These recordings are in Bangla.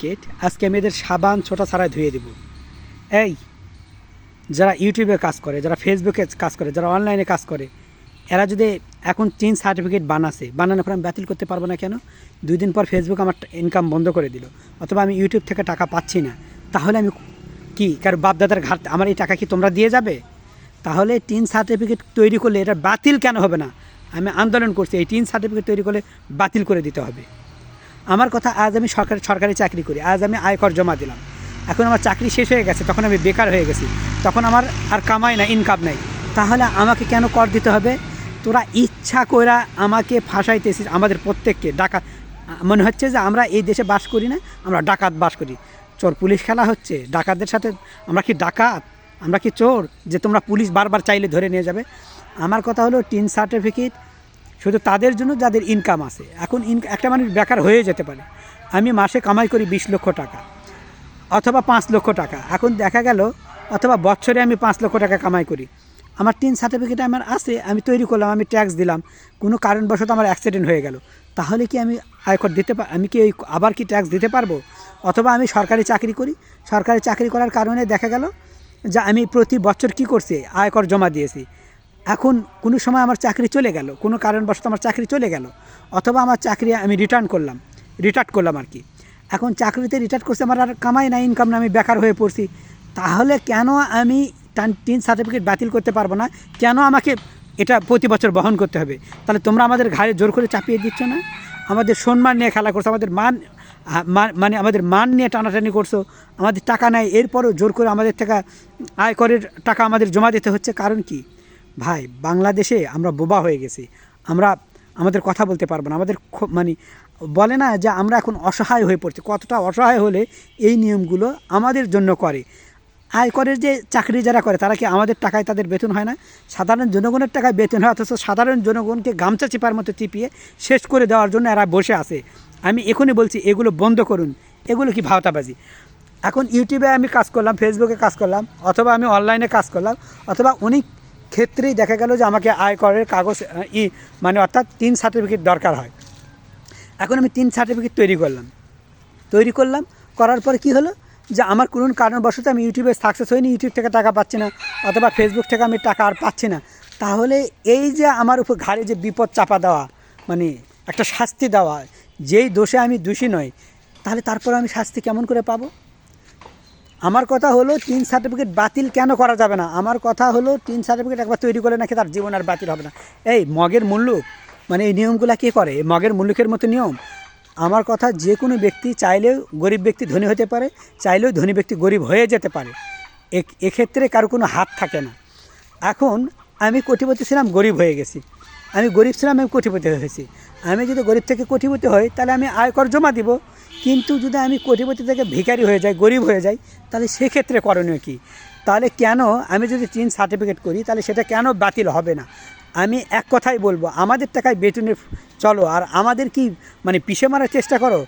কেট আজকে আমি এদের সাবান ছোটা ছাড়াই ধুয়ে দেব। এই, যারা ইউটিউবে কাজ করে, যারা ফেসবুকে কাজ করে, যারা অনলাইনে কাজ করে, এরা যদি এখন তিন সার্টিফিকেট বানাছে, বানানোর পর আমি বাতিল করতে পারব না কেন? দুই দিন পর ফেসবুক আমার ইনকাম বন্ধ করে দিল। অথবা আমি ইউটিউব থেকে টাকা পাচ্ছি না। তাহলে আমি কি, কারও বাপদাদার ঘাট, আমার এই টাকা কি তোমরা দিয়ে যাবে? তাহলে টিন সার্টিফিকেট তৈরি করলে এটা বাতিল কেন হবে না? আমি আন্দোলন করছি, এই টিন সার্টিফিকেট তৈরি করলে বাতিল করে দিতে হবে। আমার কথা আজ আমি সরকারি সরকারি চাকরি করি, আজ আমি আয়কর জমা দিলাম। এখন আমার চাকরি শেষ হয়ে গেছে, তখন আমি বেকার হয়ে গেছি, তখন আমার আর কামাই না ইনকাম নাই। তাহলে আমাকে কেন কর দিতে হবে? তোরা ইচ্ছা কইরা আমাকে ফাঁসাইতেছিস, আমাদের প্রত্যেককে, ডাকাত। মনে হচ্ছে যে আমরা এই দেশে বাস করি না, আমরা ডাকাত বাস করি। চোর পুলিশ খেলা হচ্ছে, ডাকাতদের সাথে আমরা কি ডাকাত? আমরা কি চোর? যে তোমরা পুলিশ বারবার চাইলে ধরে নিয়ে যাবে। আমার কথা হলো, টিন সার্টিফিকেট শুধু তাদের জন্য যাদের ইনকাম আছে। এখন একটা মানুষ বেকার হয়ে যেতে পারে। আমি মাসে কামাই করি বিশ লক্ষ টাকা অথবা পাঁচ লক্ষ টাকা। এখন দেখা গেল, অথবা বছরে আমি পাঁচ লক্ষ টাকা কামাই করি। আমার টিন সার্টিফিকেট আমার আছে, আমি তৈরি করলাম, আমি ট্যাক্স দিলাম। কোনো কারণবশত আমার অ্যাক্সিডেন্ট হয়ে গেল। তাহলে কি আমি আয়কর দিতে পা- আমি কি ওই আবার কি ট্যাক্স দিতে পারব? অথবা আমি সরকারি চাকরি করি। সরকারি চাকরি করার কারণে দেখা গেল যে আমি প্রতি বছর কি করছি? আয়কর জমা দিয়েছি। এখন কোনো সময় আমার চাকরি চলে গেল, কোনো কারণবশত আমার চাকরি চলে গেল, অথবা আমার চাকরি আমি রিটার্ন করলাম রিটার্ন করলাম আর কি। এখন চাকরিতে রিটার্ন করছে, আমার আর কামাই না ইনকাম না আমি বেকার হয়ে পড়ছি। তাহলে কেন আমি টান সার্টিফিকেট বাতিল করতে পারব না? কেন আমাকে এটা প্রতি বছর বহন করতে হবে? তাহলে তোমরা আমাদের ঘাড়ে জোর করে চাপিয়ে দিচ্ছ না? আমাদের সম্মান নিয়ে খেলা করছ, আমাদের মান মানে আমাদের মান নিয়ে টানাটানি করছ, আমাদের টাকা নেয় এরপরও জোর করে আমাদের থেকে আয়করের টাকা আমাদের জমা দিতে হচ্ছে, কারণ কি? ভাই, বাংলাদেশে আমরা বোবা হয়ে গেছি। আমরা আমাদের কথা বলতে পারব না। আমাদের মানে বলে না যে আমরা এখন অসহায় হয়ে পড়ছি। কতটা অসহায় হলে এই নিয়মগুলো আমাদের জন্য করে। আয় আয়করের যে চাকরি যারা করে, তারা কি আমাদের টাকায় তাদের বেতন হয় না? সাধারণ জনগণের টাকায় বেতন হয়, অথচ সাধারণ জনগণকে গামছা চিপার মতো চিপিয়ে শেষ করে দেওয়ার জন্য এরা বসে আছে। আমি এখনই বলছি, এগুলো বন্ধ করুন। এগুলো কি ভাওতাবাজি? এখন ইউটিউবে আমি কাজ করলাম, ফেসবুকে কাজ করলাম, অথবা আমি অনলাইনে কাজ করলাম, অথবা অনেক ক্ষেত্রেই দেখা গেল যে আমাকে আয়করের কাগজ ই মানে অর্থাৎ তিন সার্টিফিকেট দরকার হয়। এখন আমি তিন সার্টিফিকেট তৈরি করলাম। তৈরি করলাম, করার পরে কি হলো? যে আমার কোনো কারণবশত আমি ইউটিউবে সাকসেস হইনি ইউটিউব থেকে টাকা পাচ্ছি না, অথবা ফেসবুক থেকে আমি টাকা আর পাচ্ছি না। তাহলে এই যে আমার উপর ঘাড়ে যে বিপদ চাপা দেওয়া মানে একটা শাস্তি দেওয়া, যেই দোষে আমি দোষী নই, তাহলে তারপর আমি শাস্তি কেমন করে পাবো? আমার কথা হলো, তিন সার্টিফিকেট বাতিল কেন করা যাবে না? আমার কথা হলো, তিন সার্টিফিকেট একবার তৈরি করে নাকি তার জীবন আর বাতিল হবে না। এই মগের মুল্লুক মানে এই নিয়মগুলো কে করে? মগের মুল্লুকের মতো নিয়ম। আমার কথা যে কোনো ব্যক্তি চাইলেও গরিব ব্যক্তি ধনী হতে পারে, চাইলেও ধনী ব্যক্তি গরিব হয়ে যেতে পারে। এক্ষেত্রে কারও কোনো হাত থাকে না। এখন আমি কোটিপতি ছিলাম, গরিব হয়ে গেছি। আমি গরিব ছিলাম, আমি কোটিপতি হয়েছি। আমি যদি গরিব থেকে কোটিপতি হই, তাহলে আমি আয়কর জমা দিব। কিন্তু যদি আমি কোটিপতি থেকে ভিকারি হয়ে যাই, গরিব হয়ে যাই, তাহলে সেক্ষেত্রে করণীয় কী? তাহলে কেন আমি যদি তিন সার্টিফিকেট করি, তাহলে সেটা কেন বাতিল হবে না? আমি এক কথাই বলব, আমাদের টাকায় বেতনে চলো, আর আমাদের কি মানে পিষে মারার চেষ্টা করো?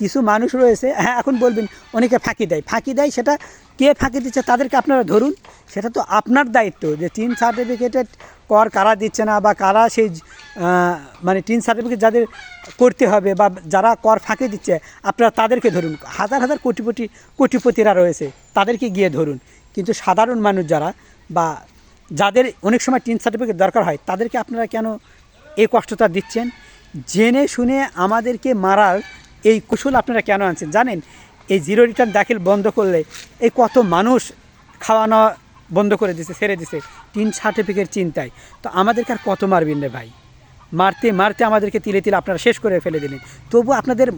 কিছু মানুষ রয়েছে হ্যাঁ এখন বলবেন অনেকে ফাঁকি দেয়। ফাঁকি দেয় সেটা কে ফাঁকি দিচ্ছে তাদেরকে আপনারা ধরুন, সেটা তো আপনার দায়িত্ব যে তিন সার্টিফিকেটের কর কারা দিচ্ছে না বা কারা সেই মানে তিন সার্টিফিকেট যাদের করতে হবে বা যারা কর ফাঁকি দিচ্ছে, আপনারা তাদেরকে ধরুন। হাজার হাজার কোটিপতি কোটিপতিরা রয়েছে, তাদেরকে গিয়ে ধরুন। কিন্তু সাধারণ মানুষ যারা বা যাদের অনেক সময় টিন সার্টিফিকেট দরকার হয়, তাদেরকে আপনারা কেন এই কষ্টটা দিচ্ছেন? জেনে শুনে আমাদেরকে মারার এই কুশল আপনারা কেন আনছেন? জানেন, এই জিরো রিটার্ন দাখিল বন্ধ করলে এই কত মানুষ খাওয়ানো বন্ধ করে দিছে, ছেড়ে দিছে। তিন সার্টিফিকেট চিন্তায়। তো আমাদেরকে আর কত মারবেন রে ভাই? মারতে মারতে আমাদেরকে তিলে তিলে আপনারা শেষ করে ফেলে দিলেন। তবু আপনাদের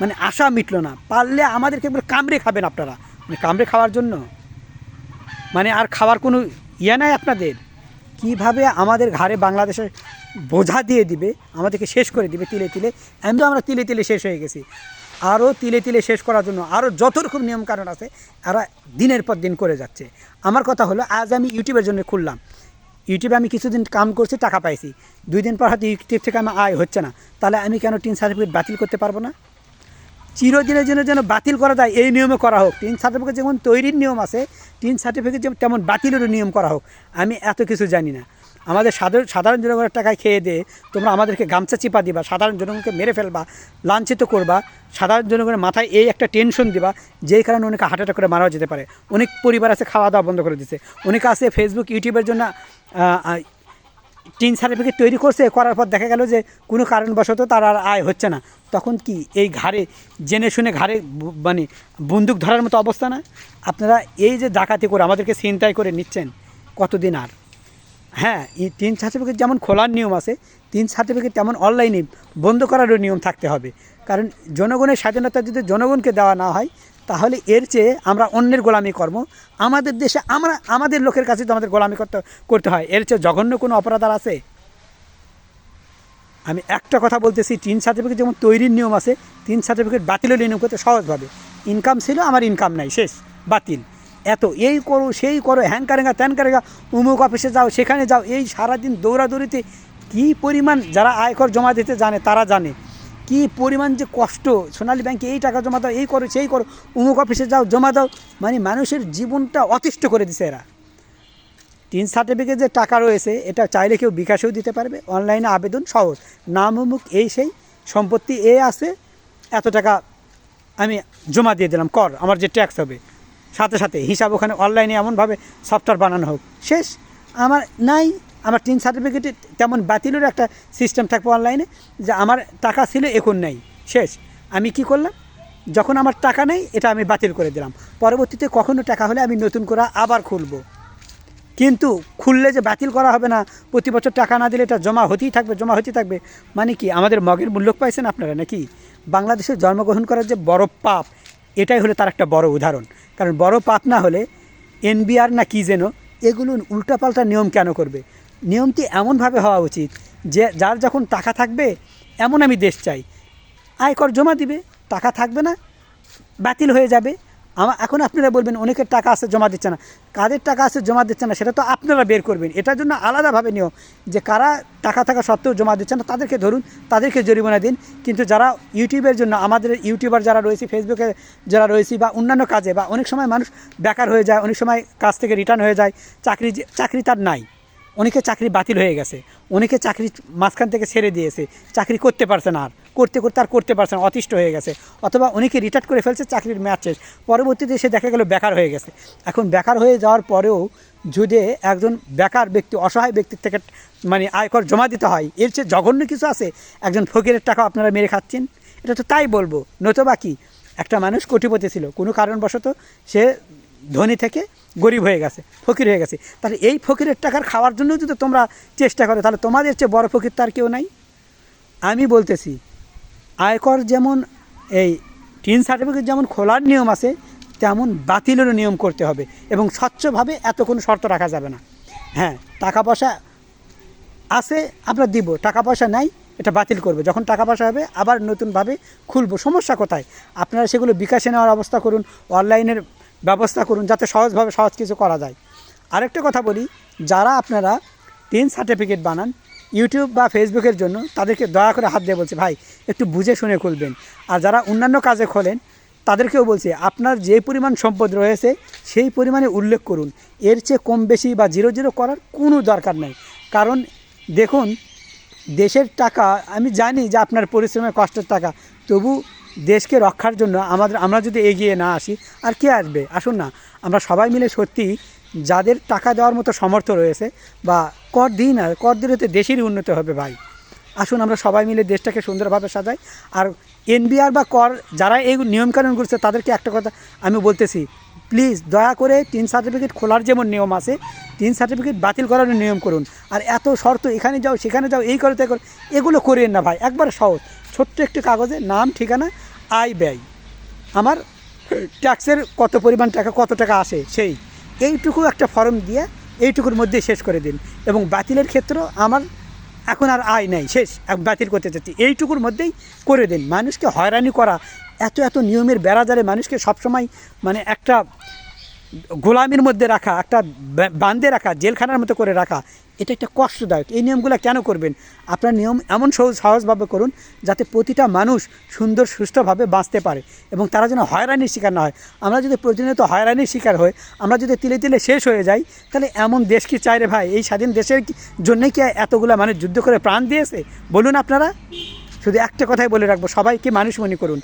মানে আশা মিটল না। পারলে আমাদেরকে কামড়ে খাবেন আপনারা। মানে কামড়ে খাওয়ার জন্য। মানে আর খাওয়ার কোনো ইয়ে নাই আপনাদের। কীভাবে আমাদের ঘাড়ে বাংলাদেশের বোঝা দিয়ে দিবে, আমাদেরকে শেষ করে দিবে তিলে তিলে। এমনি আমরা তিলে তিলে শেষ হয়ে গেছি। আরও তিলে তিলে শেষ করার জন্য আরও যত রকম নিয়মকানুন আছে, এরা দিনের পর দিন করে যাচ্ছে। আমার কথা হলো, আজ আমি ইউটিউবের জন্য খুললাম। ইউটিউবে আমি কিছুদিন কাম করছি, টাকা পাইছি। দুই দিন পর হয়তো ইউটিউব থেকে আমার আয় হচ্ছে না। তাহলে আমি কেন টিন সার্টিফিকেট বাতিল করতে পারব না? চিরদিনের জন্য যেন বাতিল করা যায়, এই নিয়মে করা হোক। টিন সার্টিফিকেট যেমন তৈরির নিয়ম আছে টিন সার্টিফিকেট যেমন তেমন বাতিলেরও নিয়ম করা হোক। আমি এত কিছু জানি না। আমাদের সাধারণ সাধারণ জনগণের টাকায় খেয়ে দিয়ে তোমরা আমাদেরকে গামছা চিপা দিবা, সাধারণ জনগণকে মেরে ফেলবা, লাঞ্ছিত করবা, সাধারণ জনগণের মাথায় এই একটা টেনশন দিবা, যেই কারণে অনেকে হার্ট অ্যাটাক করে মারাও যেতে পারে। অনেক পরিবার আছে খাওয়া দাওয়া বন্ধ করে দিচ্ছে অনেকে আছে ফেসবুক ইউটিউবের জন্য টিন সার্টিফিকেট তৈরি করছে, করার পর দেখা গেল যে কোনো কারণবশত তার আর আয় হচ্ছে না। তখন কি এই ঘাড়ে, জেনে শুনে ঘাড়ে মানে বন্দুক ধরার মতো অবস্থা না? আপনারা এই যে ডাকাতি করে আমাদেরকে ছিনতাই করে নিচ্ছেন, কতদিন আর? হ্যাঁ এই তিন সার্টিফিকেট যেমন খোলার নিয়ম আছে তিন সার্টিফিকেট তেমন অনলাইনে বন্ধ করারও নিয়ম থাকতে হবে। কারণ জনগণের স্বাধীনতা যদি জনগণকে দেওয়া না হয় তাহলে এর চেয়ে আমরা অন্যের গোলামি কর্ম আমাদের দেশে আমরা, আমাদের লোকের কাছে তো আমাদের গোলামি করতে করতে হয়। এর চেয়ে জঘন্য কোনো অপরাধ আর আছে? আমি একটা কথা বলতেছি, তিন সার্টিফিকেট যেমন তৈরির নিয়ম আছে, তিন সার্টিফিকেট বাতিলের নিয়ম করতে সহজভাবে। ইনকাম ছিল, আমার ইনকাম নাই, শেষ, বাতিল। এত, এই করো, সেই করো হ্যাং কারেঙ্গা, ত্যান কারেঙ্গা, উমুক অফিসে যাও, সেখানে যাও, এই সারাদিন দৌড়াদৌড়িতে কী পরিমাণ যারা আয়কর জমা দিতে জানে, তারা জানে। কি পরিমাণ যে কষ্ট? সোনালী ব্যাংকে এই টাকা জমা দাও, এই করো, সেই করো উমুক অফিসে যাও, জমা দাও। মানে মানুষের জীবনটা অতিষ্ঠ করে দিছে এরা। তিন সার্টিফিকেট যে টাকা রয়েছে, এটা চাইলে কেউ বিকাশেও দিতে পারবে। অনলাইনে আবেদন সহজ। নাম, অমুক, এই, সেই। সম্পত্তি এ আছে, এত টাকা আমি জমা দিয়ে দিলাম, কর, আমার যে ট্যাক্স হবে। সাথে সাথে হিসাব ওখানে অনলাইনে এমনভাবে সফটওয়্যার বানানো হোক। শেষ। আমার নাই। আমার তিন সার্টিফিকেটে তেমন বাতিলের একটা সিস্টেম থাকবে অনলাইনে যে আমার টাকা ছিল, এখন নেই। শেষ। আমি কি করলাম? যখন আমার টাকা নেই, এটা আমি বাতিল করে দিলাম। পরবর্তীতে কখনো টাকা হলে আমি নতুন করে আবার খুলব। কিন্তু খুললে যে বাতিল করা হবে না, প্রতি বছর টাকা না দিলে এটা জমা হতেই থাকবে, জমা হতেই থাকবে। মানে কি, আমাদের মগের মূল্য পাইছেন আপনারা নাকি? বাংলাদেশে জন্মগ্রহণ করার যে বড় পাপ, এটাই হলো তার একটা বড় উদাহরণ। কারণ বড় পাপ না হলে এনবিআর না কি যেন এগুলো উল্টাপাল্টা নিয়ম কেন করবে? নিয়মটি এমনভাবে হওয়া উচিত যে যার যখন টাকা থাকবে, এমন আমি দেশ চাই। আয়কর জমা দিবে, টাকা থাকবে না, বাতিল হয়ে যাবে। আমার এখন আপনারা বলবেন, অনেকের টাকা আছে, জমা দিচ্ছে না। কাদের টাকা আছে, জমা দিচ্ছে না, সেটা তো আপনারা বের করবেন। এটার জন্য আলাদাভাবে নিয়ম যে কারা টাকা থাকা সত্ত্বেও জমা দিচ্ছে না, তাদেরকে ধরুন, তাদেরকে জরিমানা দিন। কিন্তু যারা ইউটিউবের জন্য, আমাদের ইউটিউবার যারা রয়েছে, ফেসবুকে যারা রয়েছে বা অন্যান্য কাজে, বা অনেক সময় মানুষ বেকার হয়ে যায়, অনেক সময় কাজ থেকে রিটার্ন হয়ে যায়, চাকরি চাকরি তার নাই। অনেকে চাকরি বাতিল হয়ে গেছে। অনেকে চাকরি মাঝখান থেকে ছেড়ে দিয়েছে। চাকরি করতে পারছে না আর। করতে করতে আর করতে পারছে না, অতিষ্ঠ হয়ে গেছে। অথবা অনেকে রিটায়ার করে ফেলছে, চাকরির ম্যাচ শেষ। পরবর্তীতে সে দেখা গেল বেকার হয়ে গেছে। এখন বেকার হয়ে যাওয়ার পরেও যদি একজন বেকার ব্যক্তি, অসহায় ব্যক্তির থেকে মানে আয়কর জমা দিতে হয়, এর চেয়ে জঘন্য কিছু আছে? একজন ফকিরের টাকা আপনারা মেরে খাচ্ছেন? এটা তো তাই বলব। নতুবা কি? একটা মানুষ কোটিপতি ছিল। কোনো কারণবশত সে ধনী থেকে গরিব হয়ে গেছে, ফকির হয়ে গেছে। তাহলে এই ফকিরের টাকার খাওয়ার জন্য যদি তোমরা চেষ্টা করো, তাহলে তোমাদের চেয়ে বড় ফকির তার কেউ নাই? আমি বলতেছি, আয়কর যেমন এই টিন সার্টিফিকেট যেমন খোলার নিয়ম আছে, তেমন বাতিলেরও নিয়ম করতে হবে এবং স্বচ্ছভাবে এত কোনো শর্ত রাখা যাবে না। হ্যাঁ টাকা পয়সা আছে, আমরা দিব। টাকা পয়সা নাই, এটা বাতিল করবে। যখন টাকা পয়সা হবে, আবার নতুনভাবে খুলবো। সমস্যা কোথায়? আপনারা সেগুলো বিকাশে নেওয়ার অবস্থা করুন, অনলাইনের ব্যবস্থা করুন যাতে সহজভাবে সহজ কিছু করা যায়। আরেকটা কথা বলি, যারা আপনারা তিন সার্টিফিকেট বানান ইউটিউব বা ফেসবুকের জন্য, তাদেরকে দয়া করে হাত দিয়ে বলছে, ভাই, একটু বুঝে শুনে খুলবেন। আর যারা অন্যান্য কাজে খোলেন, তাদেরকেও বলছে, আপনার যে পরিমাণ সম্পদ রয়েছে, সেই পরিমাণে উল্লেখ করুন। এর চেয়ে কম বেশি বা জিরো জিরো করার কোনো দরকার নেই। কারণ দেখুন, দেশের টাকা, আমি জানি যে আপনার পরিশ্রমের কষ্টের টাকা, তবু দেশকে রক্ষার জন্য আমাদের, আমরা যদি এগিয়ে না আসি, আর কে আসবে? আসুন না। আমরা সবাই মিলে সত্যি যাদের টাকা দেওয়ার মতো সমর্থ রয়েছে বা কর দিই না, কর দিলে তো দেশেরই উন্নত হবে ভাই। আসুন, আমরা সবাই মিলে দেশটাকে সুন্দরভাবে সাজাই। আর এনবিআর বা কর, যারা এই নিয়মকানুন করছে, তাদেরকে একটা কথা আমি বলতেছি প্লিজ দয়া করে তিন সার্টিফিকেট খোলার যেমন নিয়ম আছে, তিন সার্টিফিকেট বাতিল করার নিয়ম করুন। আর এত শর্ত, এখানে যাও, সেখানে যাও, এই করো তাই করো, এগুলো করিয়েন না ভাই, একবারে সহজ। ছোট্ট একটি কাগজে নাম, ঠিকানা, আয়, ব্যয়। আমার ট্যাক্সের কত পরিমাণ টাকা, কত টাকা আসে, সেই। এইটুকু একটা ফর্ম দিয়ে, এইটুকুর মধ্যে শেষ করে দিন। এবং বাতিলের ক্ষেত্রেও আমার এখন আর আয় নেই, শেষ বাতিল করতে চাচ্ছি। এইটুকুর মধ্যেই করে দিন। মানুষকে হয়রানি করা এত এত নিয়মের বেড়াজারে মানুষকে সবসময় মানে একটা গোলামির মধ্যে রাখা, একটা বান্ধে রাখা, জেলখানার মতো করে রাখা, এটা একটা কষ্টদায়ক। এই নিয়মগুলো কেন করবেন? আপনার নিয়ম এমন সহজ সহজভাবে করুন যাতে প্রতিটা মানুষ সুন্দর সুস্থভাবে বাঁচতে পারে এবং তারা যেন হয়রানির শিকার না হয়। আমরা যদি প্রতিনিয়ত হয়রানির শিকার হই, আমরা যদি তিলে তিলে শেষ হয়ে যাই, তাহলে এমন দেশ কি চাই রে ভাই? এই স্বাধীন দেশের জন্যই কি এতগুলো মানুষ যুদ্ধ করে প্রাণ দিয়েছে? বলুন আপনারা। শুধু একটা কথাই বলে রাখব, সবাইকে মানুষ মনে করুন।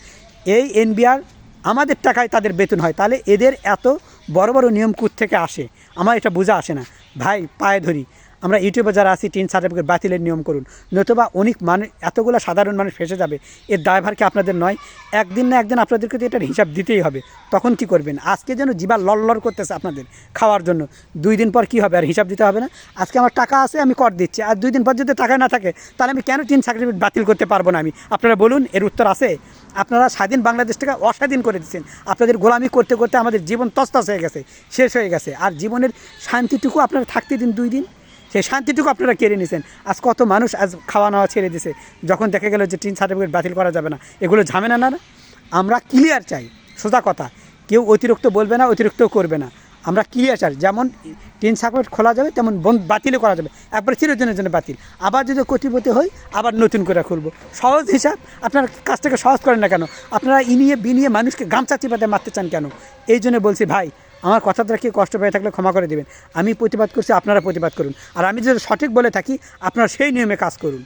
এই এনবিআর আমাদের টাকায় তাদের বেতন হয়। তাহলে এদের এত বড় বড় নিয়ম থেকে আসে? আমার এটা বোঝা আসে না। ভাই, পায়ে ধরি। আমরা ইউটিউবে যারা আছি, টিন সার্টিফিকেট বাতিলের নিয়ম করুন। নতুবা অনেক মানুষ এতগুলো সাধারণ মানুষ ফেসে যাবে। এর দায়ভার কি আপনাদের নয়, একদিন না একদিন আপনাদেরকে তো এটার হিসাব দিতেই হবে। তখন কি করবেন? আজকে যেন জিবা লড় করতেছে আপনাদের খাওয়ার জন্য। দুই দিন পর কি হবে? আর হিসাব দিতে হবে না? আজকে আমার টাকা আছে, আমি কর দিচ্ছি। আর দুই দিন পর যদি টাকা না থাকে, তাহলে আমি কেন টিন সার্টিফিকেট বাতিল করতে পারব না আমি? আপনারা বলুন, এর উত্তর আছে? আপনারা স্বাধীন বাংলাদেশটাকে অস্বাধীন করে দিচ্ছেন। আপনাদের গোলামি করতে করতে আমাদের জীবন তস্তস হয়ে গেছে, শেষ হয়ে গেছে। আর জীবনের শান্তিটুকু আপনারা থাকতে দিন দুই দিন। সেই শান্তিটুকু আপনারা কেড়ে নিয়েছেন আজ কত মানুষ আজ খাওয়া নাওয়া ছেড়ে দিছে। যখন দেখা গেল যে টিন সার্টিফিকেট বাতিল করা যাবে না। এগুলো ঝামেলা না আমরা ক্লিয়ার চাই। সোজা কথা। কেউ অতিরিক্ত বলবে না অতিরিক্ত করবে না। আমরা ক্লিয়ার চাই। যেমন টিন সার্টিফিকেট খোলা যাবে, তেমন বন্ধ বাতিলও করা যাবে। একবার চিরদিনের জন্য বাতিল। আবার যদি কোটিপতি হই, আবার নতুন করে খুলবো। সহজ হিসাব। আপনার কাজটাকে সহজ করেন না কেন? আপনারা ইনিয়ে বিনিয়ে মানুষকে গামছা চিপাতে মারতে চান কেন? এই জন্য বলছি ভাই আমার কথা কথাটা কি কষ্ট পেয়ে থাকলে ক্ষমা করে দেবেন। আমি প্রতিবাদ করছি, আপনারা প্রতিবাদ করুন। আর আমি যদি সঠিক বলে থাকি, আপনারা সেই নিয়মে কাজ করুন।